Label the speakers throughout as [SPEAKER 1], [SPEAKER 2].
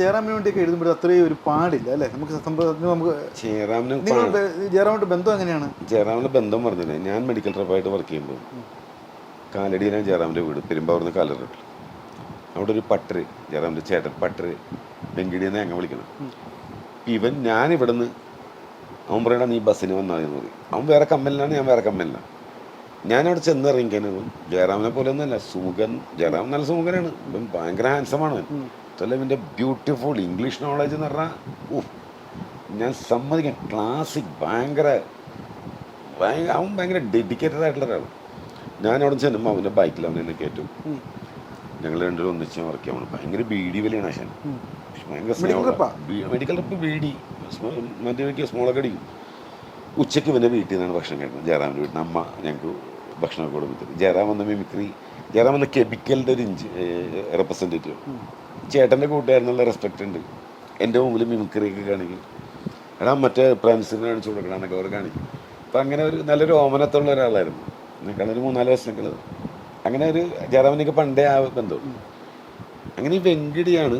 [SPEAKER 1] ജയറാമിന് വേണ്ടിയൊക്കെ എഴുതുമ്പോൾ അത്രയും ഒരു പാടില്ല അല്ലേ? നമുക്ക് നമുക്ക്
[SPEAKER 2] ജയറാമിന്
[SPEAKER 1] ജയറാമിന്റെ ബന്ധം എങ്ങനെയാണ്?
[SPEAKER 2] ജയറാമിന്റെ ബന്ധം പറഞ്ഞില്ലേ? ഞാൻ മെഡിക്കൽ ട്രിപ്പായിട്ട് വർക്ക് ചെയ്യുമ്പോൾ കാലടിയിലാണ് ജയറാമിന്റെ വീട്. പെരുമ്പാവൂർന്ന് കാലറിട്ട് അവിടെ ഒരു പട്ടര് ജയറാമിന്റെ ചേട്ടൻ പട്ടര് വെങ്കിടിയെന്ന് ഞങ്ങൾ വിളിക്കണം. ഇവൻ ഞാൻ ഇവിടെ നിന്ന് അവൻ പറയണ നീ ബസ്സിന് വന്നാൽ എന്ന് പറയും. അവൻ വേറെ കമ്മലിലാണ് ഞാൻ വേറെ കമ്മലിലാണ്. ഞാൻ അവിടെ ചെന്ന് ഇറങ്ങിക്കാനും ജയറാമിനെ പോലെ ഒന്നുമല്ല സുമുഖൻ ജയറാം നല്ല സുമുഖനാണ് ഇവൻ ഭയങ്കര ഹാൻസമാണ് അതല്ല ഇവന്റെ ബ്യൂട്ടിഫുൾ ഇംഗ്ലീഷ് നോളജ് എന്ന് പറഞ്ഞാൽ ഓ ഞാൻ സമ്മതിക്കാം. ക്ലാസിക് ഭയങ്കര ഭയങ്കര അവൻ ഭയങ്കര ഡെഡിക്കേറ്റഡ് ആയിട്ടുള്ള ഒരാളാണ് ഞാൻ അവിടെ ചെല്ലുമ്പോൾ അവന്റെ ബൈക്കിൽ അവനെ കയറ്റും ഞങ്ങൾ രണ്ടുപേരും ഒന്നിച്ച് വർക്ക് ചെയ്യാൻ പോണു. ഭയങ്കര ബീഡി വലിയാണ് ആശാൻ ഭയങ്കര മെഡിക്കൽ ട്രിപ്പ് ബീഡി മറ്റേ സ്മോളൊക്കെ അടിക്കും. ഉച്ചയ്ക്ക് ഇവന്റെ വീട്ടിൽ നിന്നാണ് ഭക്ഷണം കഴിക്കുന്നത്. ജയറാമിന്റെ വീട്ടിൽ അമ്മ ഞങ്ങൾക്ക് ഭക്ഷണമൊക്കെ കൊടുക്കുന്നത് ജയറാം വന്ന മിമിക്രി ജയറാം വന്ന് കെമിക്കലിന്റെ ഒരു ഇഞ്ച് റെപ്രസെന്റേറ്റീവ് ചേട്ടന്റെ കൂട്ടുകാരനുള്ള റെസ്പെക്റ്റ് ഉണ്ട്. എന്റെ മുമ്പിൽ മിമിക്രിയൊക്കെ കാണിക്കും. എടാ മറ്റേ ഫ്രണ്ട്സിനെ കാണിച്ചു കൊടുക്കണം എന്നൊക്കെ അവർ കാണിക്കും. അപ്പം അങ്ങനെ ഒരു നല്ലൊരു ഓമനത്തുള്ള ഒരാളായിരുന്നു. എന്നെക്കാളൊരു മൂന്നാൽ വർഷങ്ങൾ അങ്ങനെ ഒരു ജയറാമിനൊക്കെ പണ്ടേ ആ ബന്ധം. അങ്ങനെ ഈ വെങ്കിടിയാണ്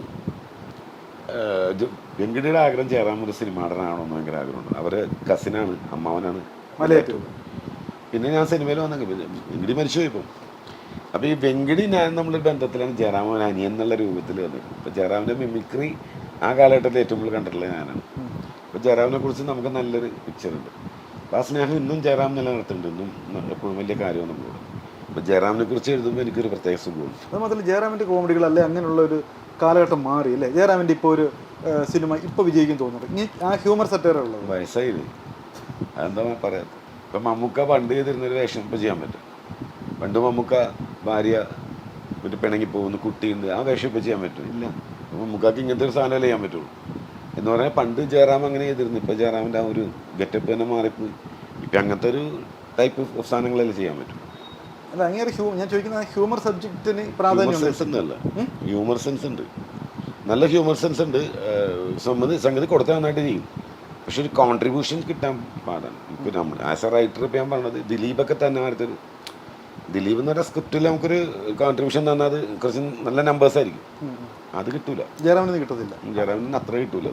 [SPEAKER 2] വെങ്കിടിയുടെ ആഗ്രഹം ജയറാം ഒരു സിനിമ നടനാണോന്ന് ഭയങ്കര ആഗ്രഹമുണ്ട്. അവർ കസിനാണ് അമ്മാവനാണ്.
[SPEAKER 1] മലയാറ്റൂർ.
[SPEAKER 2] പിന്നെ ഞാൻ സിനിമയിൽ വന്നെങ്കിൽ പിന്നെ വെങ്കിടി മരിച്ചുപോയി ഇപ്പം. അപ്പോൾ ഈ വെങ്കിടി ഞാൻ നമ്മൾ ബന്ധത്തിലാണ്. ജയറാമൻ അനിയൻ എന്നുള്ള രൂപത്തിൽ വന്നത് അപ്പോൾ ജയറാമിന്റെ മിമിക്രി ആ കാലഘട്ടത്തിൽ ഏറ്റവും കൂടുതൽ കണ്ടിട്ടുള്ളത് ഞാനാണ്. അപ്പോൾ ജയറാമിനെ കുറിച്ച് നമുക്ക് നല്ലൊരു പിക്ചർ ഉണ്ട്. അപ്പോൾ ആ സ്നേഹം ഇന്നും ജയറാം നിലനിർത്തുന്നുണ്ട്. ഇന്നും എപ്പോഴും വലിയ കാര്യമാണ് നമ്മളോട്. അപ്പോൾ ജയറാമിനെ കുറിച്ച് എഴുതുമ്പോൾ എനിക്കൊരു പ്രത്യേക സുഖമുണ്ട്.
[SPEAKER 1] അത് മാത്രമല്ല ജയറാമിന്റെ കോമഡികൾ അല്ലെ അങ്ങനെയുള്ള ഒരു കാലഘട്ടം മാറി അല്ലേ? ജയറാമിന്റെ ഇപ്പോൾ ഒരു സിനിമ ഇപ്പൊ വിജയിക്കും തോന്നുന്നുണ്ട് ഇനി ആ ഹ്യൂമർ സെറ്റേറെ ഉള്ളത്?
[SPEAKER 2] വയസ്സായില്ലേ? അതെന്താ പറയാത്തത് ഇപ്പം മമ്മൂക്ക പണ്ട് ചെയ്തിരുന്നൊരു വേഷം ഇപ്പൊ ചെയ്യാൻ പറ്റും. പണ്ട് മമ്മൂക്ക ഭാര്യ മറ്റു പിണങ്ങി പോകുന്നു കുട്ടിയുണ്ട്. ആ വേഷം ഇപ്പം ചെയ്യാൻ പറ്റും. ഇല്ല. അപ്പം മുഖാക്ക് ഇങ്ങനത്തെ ഒരു സാധനമല്ലേ ചെയ്യാൻ പറ്റുള്ളൂ. എന്ന് പറഞ്ഞാൽ പണ്ട് ജയറാം അങ്ങനെ ചെയ്തിരുന്നു. ഇപ്പം ജയറാമിന്റെ ആ ഒരു ഗെറ്റപ്പ് തന്നെ മാറിപ്പോയി. ഇപ്പം അങ്ങനത്തെ ഒരു ടൈപ്പ് ഓഫ് സാധനങ്ങളല്ലേ ചെയ്യാൻ പറ്റും.
[SPEAKER 1] അല്ല അങ്ങനെ ഹ്യൂ ഞാൻ ചോദിക്കുന്ന ഹ്യൂമർ സബ്ജക്റ്റിന് പ്രാധാന്യം
[SPEAKER 2] സെൻസ് ഒന്നുമല്ല ഹ്യൂമർ സെൻസ് ഉണ്ട്. നല്ല ഹ്യൂമർ സെൻസ് ഉണ്ട്. സംബന്ധി സംഗതി സംഗതി കൊടുത്താൽ നന്നായിട്ട് ചെയ്യും. പക്ഷെ ഒരു കോൺട്രിബ്യൂഷൻ കിട്ടാൻ പാടാണ്. ഇപ്പം നമ്മൾ ആസ് എ റൈറ്റർ ഇപ്പം ഞാൻ പറഞ്ഞത് ദിലീപൊക്കെ തന്നെ അടുത്തൊരു ദിലീപ് എന്ന് പറഞ്ഞ സ്ക്രിപ്റ്റിൽ നമുക്കൊരു കോൺട്രിബ്യൂഷൻ തന്നാൽ അത് കുറച്ച് നല്ല നമ്പേഴ്സ് ആയിരിക്കും. അത് കിട്ടൂല.
[SPEAKER 1] ജയറാമിന് കിട്ടത്തില്ല.
[SPEAKER 2] ജയറാമിന് അത്ര കിട്ടൂല.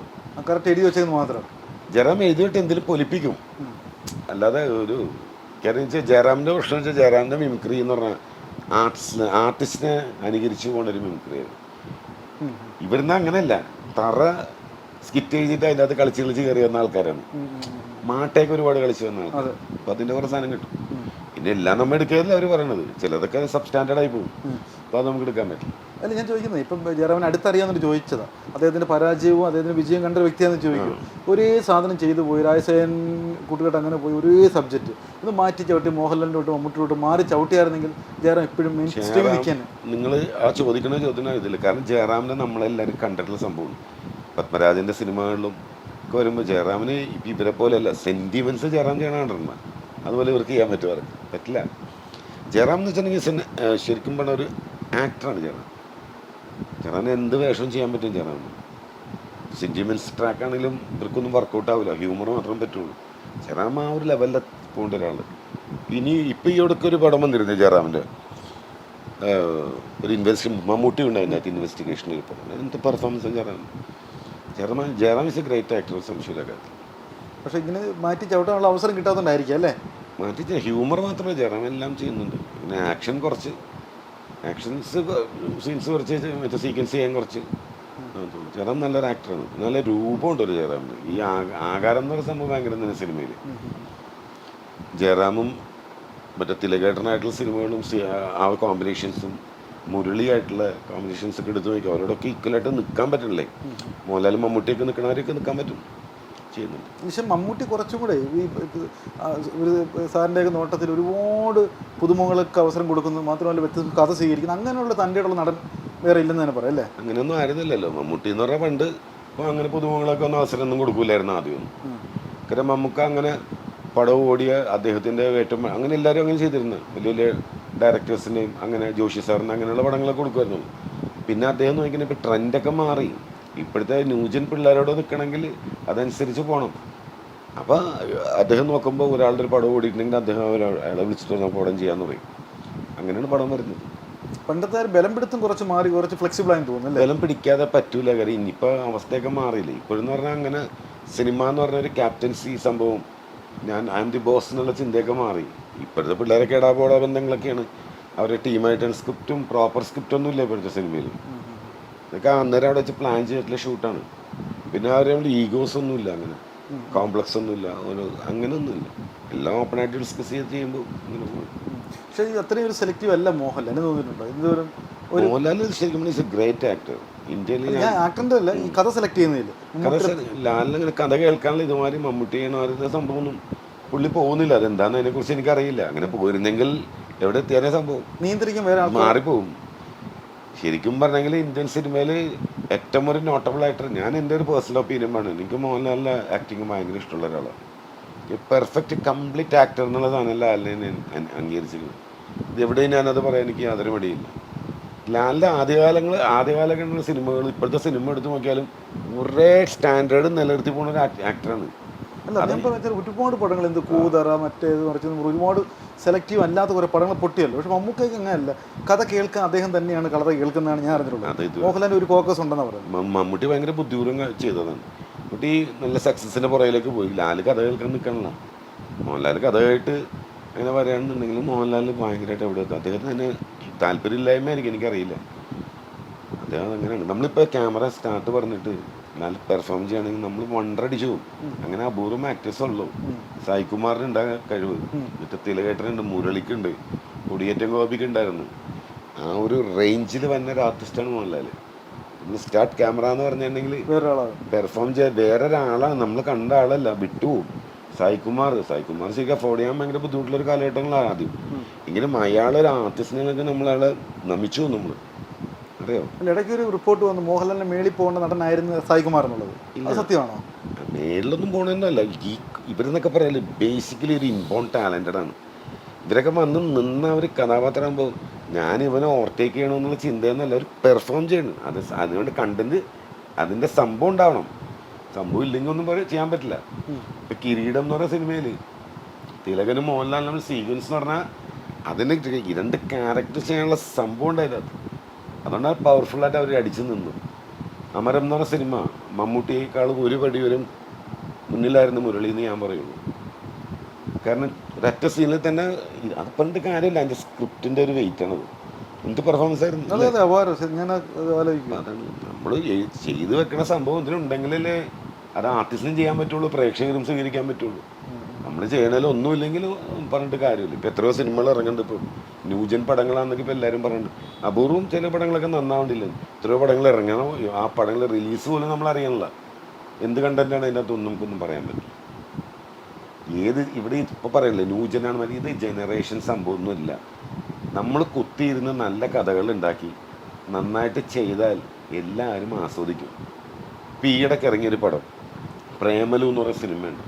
[SPEAKER 1] കറക്റ്റ് എഴുതി വെച്ചത് മാത്രം.
[SPEAKER 2] ജയറാം എഴുതിയിട്ട് എന്തെങ്കിലും പൊലിപ്പിക്കും. അല്ലാതെ ഒരു കാര്യം വെച്ചാൽ ജയറാമിന്റെ പ്രശ്നം വെച്ചാൽ ജയറാമിന്റെ മിമിക്രി എന്ന് പറഞ്ഞാൽ ആർട്ടിസ്റ്റിനെ ആർട്ടിസ്റ്റിനെ അനുകരിച്ച് പോകുന്ന ഒരു മിമിക്രി ആയിരുന്നു ഇവിടുന്ന് അങ്ങനെയല്ല. തറ സ്കിറ്റ് എഴുതിയിട്ട് അതിന്റെ അകത്ത് കളിച്ച് കളിച്ച് കയറി വന്ന ആൾക്കാരാണ്. മാട്ടേക്ക് ഒരുപാട് കളിച്ച് വന്ന ആൾക്കാർ അപ്പം അതിന്റെ കുറേ സാധനം കിട്ടും. പിന്നെ എല്ലാം നമ്മൾ എടുക്കാറില്ല അവർ പറയണത്. ചിലതൊക്കെ സബ്സ്റ്റാൻഡേർഡ് ആയി പോകും. അപ്പോൾ അത് നമുക്ക് എടുക്കാൻ പറ്റില്ല.
[SPEAKER 1] അല്ല ഞാൻ ചോദിക്കുന്നത് ഇപ്പം ജയറാമൻ അടുത്തറിയാമെന്ന് ചോദിച്ചത്. അദ്ദേഹത്തിന്റെ പരാജയവും അദ്ദേഹത്തിന്റെ വിജയം കണ്ട ഒരു വ്യക്തിയാണെന്ന് ചോദിക്കും. ഒരേ സാധനം ചെയ്തു പോയി രാജസേൻ കൂട്ടുകെട്ട് അങ്ങനെ പോയി ഒരേ സബ്ജക്റ്റ് ഇത് മാറ്റി ചവിട്ടി മോഹൻലാലിന്റെ തൊട്ട് മമ്മൂട്ടിലോട്ട് മാറി ചവിട്ടിയായിരുന്നെങ്കിൽ ജയറാം എപ്പോഴും മെയിൻ നിൽക്കാൻ
[SPEAKER 2] നിങ്ങൾ ആ ചോദിക്കുന്ന ചോദ്യം ഇതില്ല കാരണം ജയറാമിനെ നമ്മളെല്ലാവരും കണ്ടിട്ടുള്ള സംഭവമാണ് പത്മരാജന്റെ സിനിമകളിലും ഒക്കെ വരുമ്പോൾ ജയറാമിന് ഇപ്പം ഇവരെ പോലെയല്ല സെന്റിമെന്റ്സ് ജയറാം ചെയ്യണ കണ്ടിട്ടുണ്ട് അതുപോലെ ഇവർക്ക് ചെയ്യാൻ പറ്റുമോ അവർക്ക്. പറ്റില്ല. ജയറാം എന്ന് വെച്ചിട്ടുണ്ടെങ്കിൽ ശരിക്കും പറഞ്ഞ ഒരു ആക്ടറാണ് ജയറാം. ജയറാമിന് എന്ത് വേഷവും ചെയ്യാൻ പറ്റും ജയറാമിന്. സെന്റിമെന്റ്സ് ട്രാക്ക് ആണെങ്കിലും ഇവർക്കൊന്നും വർക്കൗട്ട് ആവില്ല ഹ്യൂമർ മാത്രം പറ്റുള്ളൂ. ജയറാം ആ ഒരു ലെവലിൽ പോകേണ്ട ഒരാൾ ഇനി ഇപ്പം ഈ ഇടയ്ക്ക് ഒരു പടം വന്നിരുന്നു ജയറാമിന്റെ ഒരു ഇൻവെസ്റ്റ് മമ്മൂട്ടി ഉണ്ട് അതിനകത്ത് ഇൻവെസ്റ്റിഗേഷനിൽ പോകുന്നത് എന്ത് performance Jayaram Jayaram Jayaram is a great actor സംശയമില്ല കാര്യത്തിൽ.
[SPEAKER 1] പക്ഷെ ഇങ്ങനെ മാറ്റി ചവിട്ടാനുള്ള അവസരം കിട്ടാത്തതുകൊണ്ടായിരിക്കും അല്ലേ?
[SPEAKER 2] മാറ്റി ഹ്യൂമർ മാത്രമേ ജയറാം എല്ലാം ചെയ്യുന്നുണ്ട്. പിന്നെ ആക്ഷൻ കുറച്ച്. ആക്ഷൻസ് സീൻസ് കുറച്ച് മറ്റേ സീക്വൻസ് ചെയ്യാൻ കുറച്ച്. ചേട്ടൻ നല്ലൊരു ആക്ടറാണ്. നല്ല രൂപമുണ്ട് ഒരു ജയറാമിന്. ഈ ആകാരം എന്ന് പറയുന്ന സംഭവം ഭയങ്കര തന്നെ സിനിമയിൽ ജയറാമും മറ്റേ തിലകേട്ടനായിട്ടുള്ള സിനിമകളും ആ കോമ്പിനേഷൻസും മുരളിയായിട്ടുള്ള കോമ്പിനേഷൻസ് ഒക്കെ എടുത്ത് നോക്കി അവരോടൊക്കെ ഈക്വലായിട്ട് നിൽക്കാൻ പറ്റണില്ലേ മോഹൻലാലും മമ്മൂട്ടിയൊക്കെ നിൽക്കണവരെയൊക്കെ നിൽക്കാൻ പറ്റും. ചെയ്യുന്നുണ്ട്.
[SPEAKER 1] പക്ഷെ മമ്മൂട്ടി കുറച്ചും കൂടെ ഈ ഒരു സാറിന്റെയൊക്കെ നോട്ടത്തിൽ ഒരുപാട് പുതുമുഖങ്ങൾക്ക് അവസരം കൊടുക്കുന്നു. മാത്രമല്ല വ്യത്യസ്ത കഥ സ്വീകരിക്കുന്നു. അങ്ങനെയുള്ള തന്റെ ഉള്ള നടൻ വേറെ ഇല്ലെന്ന് തന്നെ പറയാം അല്ലേ?
[SPEAKER 2] അങ്ങനെയൊന്നും ആയിരുന്നില്ലല്ലോ. മമ്മൂട്ടി എന്ന് പറഞ്ഞാൽ പണ്ട് ഇപ്പോൾ അങ്ങനെ പുതുമുഖങ്ങളൊക്കെ ഒന്നും അവസരം ഒന്നും. കൊടുക്കില്ലായിരുന്നു ആദ്യമൊന്നും കാരണം മമ്മൂക്ക അങ്ങനെ പടവ് ഓടിയ അദ്ദേഹത്തിന്റെ ഏറ്റവും അങ്ങനെ എല്ലാവരും അങ്ങനെ ചെയ്തിരുന്നു. വലിയ വലിയ ഡയറക്ടേഴ്സിനെയും അങ്ങനെ ജോഷി സാറിന് അങ്ങനെയുള്ള പടങ്ങളൊക്കെ കൊടുക്കുമായിരുന്നു. പിന്നെ അദ്ദേഹം നോക്കിയാൽ ഇപ്പോൾ ട്രെൻഡൊക്കെ മാറി. ഇപ്പോഴത്തെ ന്യൂജൻ പിള്ളേരോട് നിൽക്കണമെങ്കിൽ അതനുസരിച്ച് പോകണം അപ്പോൾ അദ്ദേഹം നോക്കുമ്പോൾ ഒരാളുടെ ഒരു പടം ഓടിയിട്ടുണ്ടെങ്കിൽ അദ്ദേഹം അയാളെ വിളിച്ചിട്ട് നമുക്ക് പടം ചെയ്യാന്ന് പറയും. അങ്ങനെയാണ് പടം വരുന്നത്.
[SPEAKER 1] പണ്ടത്തെ ബലം പിടുത്തം കുറച്ച് മാറി കുറച്ച് ഫ്ലെക്സിബിൾ ആയി തോന്നുന്നു
[SPEAKER 2] ബലം പിടിക്കാതെ പറ്റൂല കാര്യം. ഇനിയിപ്പോൾ അവസ്ഥയൊക്കെ മാറിയില്ലേ? ഇപ്പോഴെന്ന് പറഞ്ഞാൽ അങ്ങനെ സിനിമ എന്ന് പറഞ്ഞ ഒരു ക്യാപ്റ്റൻസി സംഭവം ഞാൻ ഐ എം ദി ബോസ് എന്നുള്ള ചിന്തയൊക്കെ മാറി. ഇപ്പോഴത്തെ പിള്ളേരൊക്കെ ഇടാപോടാ ബന്ധങ്ങളൊക്കെയാണ്. അവരുടെ ടീമായിട്ടാണ് സ്ക്രിപ്റ്റും പ്രോപ്പർ സ്ക്രിപ്റ്റൊന്നും ഇല്ല ഇപ്പോഴത്തെ സിനിമയിൽ ഇതൊക്കെ അന്നേരം അവിടെ വെച്ച് പ്ലാൻ ചെയ്തിട്ടുള്ള ഷൂട്ടാണ് പിന്നെ അവരെ ഈഗോസ് ഒന്നുമില്ല അങ്ങനെ. കോംപ്ലക്സ് ഒന്നുമില്ല ഒരു അങ്ങനെയൊന്നുമില്ല എല്ലാം ഓപ്പൺ ആയിട്ട് ഡിസ്കസ് ചെയ്ത് ചെയ്യുമ്പോൾ ഇങ്ങനെ പോകും.
[SPEAKER 1] പക്ഷേ അത്രയും ഒരു സെലക്റ്റീവ് അല്ല മോഹൻലാൽ. എന്ന് തോന്നിയിട്ടുണ്ടോ എന്തോരം
[SPEAKER 2] മോഹൻലാൽ ശരിക്കും ഇസ് എ ഗ്രേറ്റ് ആക്ടർ ഇന്ത്യയിൽ
[SPEAKER 1] ആക്ടറിന്റെ അല്ല. ഈ കഥ സെലക്ട് ചെയ്യുന്നില്ല
[SPEAKER 2] കഥ ലാലിനങ്ങനെ കഥ കേൾക്കാനുള്ള ഇതുമാതിരി മമ്മൂട്ടി ചെയ്യണമാരുടെ സംഭവമൊന്നും പുള്ളി പോകുന്നില്ല. അതെന്താന്ന് അതിനെക്കുറിച്ച് എനിക്കറിയില്ല. അങ്ങനെ പോയിരുന്നെങ്കിൽ എവിടെ എത്തിയാലേ സംഭവം.
[SPEAKER 1] നിയന്ത്രിക്കാൻ വേറെ
[SPEAKER 2] മാറിപ്പോകും ശരിക്കും പറഞ്ഞെങ്കിൽ ഇന്ത്യൻ സിനിമയിൽ ഏറ്റവും ഒരു നോട്ടബിൾ ആക്ടർ ഞാൻ എന്റെ ഒരു പേഴ്സണൽ ഒപ്പീനിയൻ ആണ്. എനിക്ക് മോഹൻലാലിന്റെ ആക്ടിങ് ഭയങ്കര ഇഷ്ടമുള്ള ഒരാളാണ്. ഈ പെർഫെക്റ്റ് കംപ്ലീറ്റ് ആക്ടർ എന്നുള്ളതാണ് ലാലിനെ ഞാൻ ഇത് എവിടെയും ഞാനത് പറയാൻ എനിക്ക് യാതൊരു മടിയില്ല. ലാലിന്റെ ആദ്യകാലങ്ങൾ ആദ്യകാലങ്ങളിലുള്ള സിനിമകൾ ഇപ്പോഴത്തെ സിനിമ എടുത്ത് നോക്കിയാലും ഒരേ സ്റ്റാൻഡേർഡ് നിലനിർത്തി പോകുന്ന ഒരു ആക്ടറാണ്
[SPEAKER 1] അല്ല ഞാൻ പറഞ്ഞാൽ ഒരുപാട് പടങ്ങൾ എന്ത് കൂതറ മറ്റേത് മറിച്ച് ഒരുപാട് സെലക്റ്റീവ് അല്ലാത്ത കുറെ പടങ്ങൾ പൊട്ടിയല്ലോ. പക്ഷെ മമ്മൂക്കയ്ക്ക് അങ്ങനെയല്ല. കഥ കേൾക്കാൻ അദ്ദേഹം തന്നെയാണ് കഥ കേൾക്കുന്നതാണ് ഞാൻ അറിഞ്ഞിട്ടുള്ളത്. മോഹൻലാലിന് ഒരു ഫോക്കസ് ഉണ്ടെന്ന് പറയുന്നത്.
[SPEAKER 2] മമ്മൂട്ടി ഭയങ്കര ബുദ്ധിപൂർവം ചെയ്തതാണ്. മമ്മൂട്ടി നല്ല സക്സസിന്റെ പുറയിലേക്ക് പോയി. ലാൽ കഥ കേൾക്കാൻ നിൽക്കണല്ല. മോഹൻലാൽ കഥ കേട്ട് അങ്ങനെ പറയുകയാണെന്നുണ്ടെങ്കിലും മോഹൻലാൽ ഭയങ്കരമായിട്ട് എവിടെ എത്തും. അദ്ദേഹത്തിന് തന്നെ എനിക്ക് എനിക്കറിയില്ല. അദ്ദേഹം അങ്ങനെയാണ്. നമ്മളിപ്പോൾ ക്യാമറ സ്റ്റാർട്ട് പറഞ്ഞിട്ട് നല്ല പെർഫോം ചെയ്യുകയാണെങ്കിൽ നമ്മൾ വണ്ടടിച്ചു പോകും. അങ്ങനെ അപൂർവം ആക്ടേഴ്സ് ഉള്ളൂ. സായികുമാറിനുണ്ട് കഴിവ്? മറ്റേ തിലകേട്ടനുണ്ട് മുരളിക്കുണ്ട് കൊടിയേറ്റം ഗോപിക്ക് ഉണ്ടായിരുന്നു. ആ ഒരു റേഞ്ചിൽ വന്ന ഒരു ആർട്ടിസ്റ്റാണ് മോഹൻലാൽ സ്റ്റാർട്ട് ക്യാമറ എന്ന് പറഞ്ഞിട്ടുണ്ടെങ്കിൽ പെർഫോം ചെയ്യാൻ വേറെ ഒരാളാണ് നമ്മൾ കണ്ട ആളല്ല വിട്ടുപോകും സായികുമാർ സായികുമാർ ശരിക്കും അഫോർഡ് ചെയ്യാൻ ഭയങ്കര ബുദ്ധിമുട്ടുള്ള ഒരു കാലഘട്ടങ്ങളാണ് ആദ്യം. എങ്കിലും അയാളൊരു ആർട്ടിസ്റ്റിനെ നമ്മളയാളെ നമിച്ചു നമ്മൾ അറിയോ
[SPEAKER 1] അല്ല ഇടയ്ക്ക് ഒരു റിപ്പോർട്ട് വന്നു മോഹൻലാലിന് മേളിൽ പോകേണ്ട നടനായിരുന്നു സായികുമാർ എന്നുള്ളത്. ഇല്ല. സത്യമാണോ?
[SPEAKER 2] മേളിലൊന്നും പോകണമെന്നല്ല ഈ ഇവരെന്നൊക്കെ പറയാൽ ബേസിക്കലി ഒരു ഇമ്പോൺ ടാലന്റഡ് ആണ്. ഇവരൊക്കെ വന്ന് നിന്ന ഒരു കഥാപാത്രമാകുമ്പോൾ ഞാൻ ഇവനെ ഓവർടേക്ക് ചെയ്യണമെന്നുള്ള ചിന്തയെന്നല്ല ഒരു പെർഫോം ചെയ്യണം. അത് അതുകൊണ്ട് കണ്ടന്റ് അതിന്റെ സംഭവം ഉണ്ടാവണം. സംഭവം ഇല്ലെങ്കിൽ ഒന്നും പറയാൻ ചെയ്യാൻ പറ്റില്ല. ഇപ്പം കിരീടം എന്ന് പറയുന്ന സിനിമയിൽ തിലകനും മോഹൻലാലിനും സീക്വൻസ് എന്ന് പറഞ്ഞാൽ അതിനെ രണ്ട് ക്യാരക്ടർ ചെയ്യാനുള്ള സംഭവം ഉണ്ടായത് അതുകൊണ്ടാണ് പവർഫുള്ളായിട്ട് അവർ അടിച്ചു നിന്നു. അമരം എന്ന് പറഞ്ഞ സിനിമ മമ്മൂട്ടിയേക്കാളും ഒരു പടി വരും മുന്നിലായിരുന്നു മുരളി എന്ന് ഞാൻ പറയുള്ളൂ കാരണം ഒരൊറ്റ സീനിൽ തന്നെ അത് പറഞ്ഞിട്ട് കാര്യമില്ല അതിന്റെ സ്ക്രിപ്റ്റിന്റെ ഒരു വെയിറ്റ് ആണത് എന്ത് പെർഫോമൻസ് ആയിരുന്നു? നമ്മൾ ചെയ്തു വെക്കുന്ന സംഭവം ഇതിനുണ്ടെങ്കിലല്ലേ അത് ആർട്ടിസ്റ്റിനും ചെയ്യാൻ പറ്റുള്ളൂ പ്രേക്ഷകരും സ്വീകരിക്കാൻ പറ്റുള്ളൂ. നമ്മൾ ചെയ്യണേലും ഒന്നുമില്ലെങ്കിൽ പറഞ്ഞിട്ട് കാര്യമില്ല. ഇപ്പം എത്രയോ സിനിമകൾ ഇറങ്ങുന്നുണ്ട് ഇപ്പോൾ ന്യൂജൻ പടങ്ങളാണെന്നൊക്കെ ഇപ്പോൾ എല്ലാവരും പറയുന്നുണ്ട് അപൂർവം ചില പടങ്ങളൊക്കെ നന്നാവണ്ടില്ല? എത്രയോ പടങ്ങൾ ഇറങ്ങണം. ആ പടങ്ങൾ റിലീസ് പോലും നമ്മൾ അറിയണില്ല എന്ത് കണ്ടന്റാണ് അതിന്റെ അകത്തൊന്നും നമുക്കൊന്നും പറയാൻ പറ്റില്ല. ഏത് ഇവിടെ ഇപ്പോൾ പറയണില്ലേ ന്യൂജനാണ് മതി. ഇത് ജനറേഷൻ സംഭവമൊന്നുമില്ല. നമ്മൾ കുത്തിയിരുന്ന് നല്ല കഥകൾ ഉണ്ടാക്കി നന്നായിട്ട് ചെയ്താൽ എല്ലാവരും ആസ്വദിക്കും. ഇപ്പം ഈയിടയ്ക്ക് ഇറങ്ങിയൊരു പടം പ്രേമലു എന്ന് പറയുന്ന സിനിമയുണ്ട്.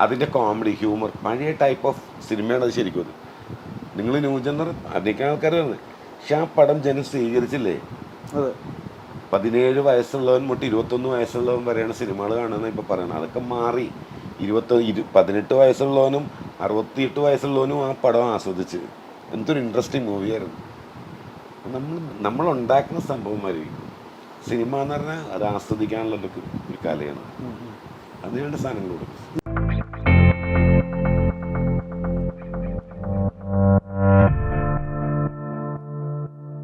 [SPEAKER 2] അതിന്റെ കോമഡി ഹ്യൂമർ പഴയ ടൈപ്പ് ഓഫ് സിനിമയാണ് അത് ശരിക്കും അത്. നിങ്ങൾ ന്യൂജനർ അധികം ആൾക്കാർ പറയുന്നത് പക്ഷെ ആ പടം ജനം സ്വീകരിച്ചില്ലേ?
[SPEAKER 1] അതെ.
[SPEAKER 2] പതിനേഴ് വയസ്സുള്ളവൻ മുട്ട് ഇരുപത്തൊന്ന് വയസ്സുള്ളവൻ വരെയാണ് സിനിമകൾ കാണുന്നത് ഇപ്പോൾ പറയണത്. അതൊക്കെ മാറി. ഇരുപത്തി ഇരു പതിനെട്ട് വയസ്സുള്ളവനും അറുപത്തിയെട്ട് വയസ്സുള്ളവനും ആ പടം ആസ്വദിച്ച്. എന്തൊരു ഇൻട്രസ്റ്റിംഗ് മൂവിയായിരുന്നു നമ്മൾ നമ്മൾ ഉണ്ടാക്കുന്ന സംഭവമായിരിക്കും സിനിമ എന്ന് പറഞ്ഞാൽ അത് ആസ്വദിക്കാനുള്ള ഒരു ഒരു കലയാണ്. അതിനുവേണ്ട സാധനങ്ങൾ കൊടുക്കും